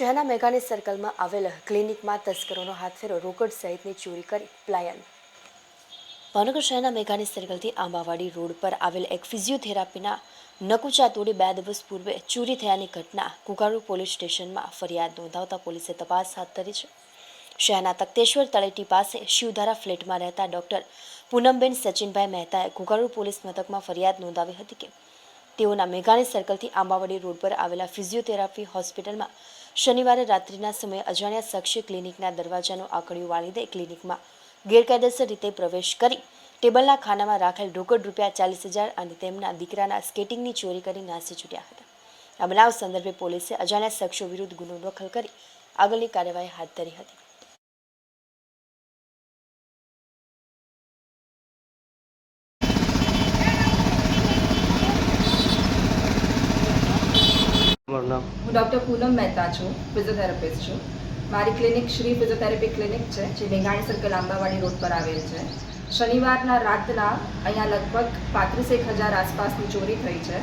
શહેરના મેઘાણી સર્કલમાં આવેલ ક્લિનિકમાં તસ્કરોનો હાથફેરો રોકડ સહિતની ચોરી કરી પ્લાયન. ભાવનગર શહેરના મેઘાની સર્કલથી આંબાવાડી રોડ પર આવેલ એક ફિઝિયોથેરાપીના નકુચા તોડી બે દિવસ પૂર્વે ચોરી થયાની ઘટના કુકારુ પોલીસ સ્ટેશનમાં ફરિયાદ નોંધાવતા પોલીસે તપાસ હાથ ધરી છે. શહેરના તખ્તેશ્વર તળેટી પાસે શિવધારા ફ્લેટમાં રહેતા ડોક્ટર પૂનમબેન સચિનભાઈ મહેતાએ કુકારુ પોલીસ મથકમાં ફરિયાદ નોંધાવી હતી કે તેઓના મેઘાણી સર્કલથી આંબાવાડી રોડ પર આવેલા ફિઝિયોથેરાપી હોસ્પિટલમાં શનિવારે રાત્રિના સમયે અજાણ્યા શખ્સે ક્લિનિકના દરવાજાનો આંકડિયું વાળી દે ક્લિનિકમાં ગેરકાયદેસર રીતે પ્રવેશ કરી ટેબલના ખાનામાં રાખેલ રોકડ રૂપિયા ચાલીસ હજાર અને તેમના દીકરાના સ્કેટિંગની ચોરી કરી નાસી છૂટ્યા હતા. આ બનાવ સંદર્ભે પોલીસે અજાણ્યા શખ્સો વિરુદ્ધ ગુનો દાખલ કરી આગળની કાર્યવાહી હાથ ધરી હતી. તમારું નામ? હું ડૉક્ટર પૂનમ મહેતા છું ફિઝિયોથેરાપિસ્ટ છું. મારી ક્લિનિક શ્રી ફિઝિયોથેરાપી ક્લિનિક છે જે મેઘાણી સર્કલ આંબાવાડી રોડ પર આવેલ છે. શનિવારના રાતના અહીંયા લગભગ પાંત્રીસ એક હજાર આસપાસની ચોરી થઈ છે.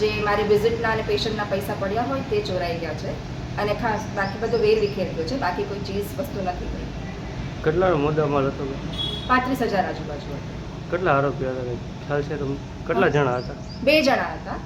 જે મારી વિઝિટના અને પેશન્ટના પૈસા પડ્યા હોય તે ચોરાઈ ગયા છે. અને ખાસ બાકી બધો વેર વિખેર ગયો છે બાકી કોઈ ચીજ વસ્તુ નથી ગઈ કેટલા મુદ્દામાલ હતો? પાંત્રીસ હજાર આજુબાજુ કેટલા આરોપી હતા? ખ્યાલ છે તમને? કેટલા જણા હતા? બે જણા હતા.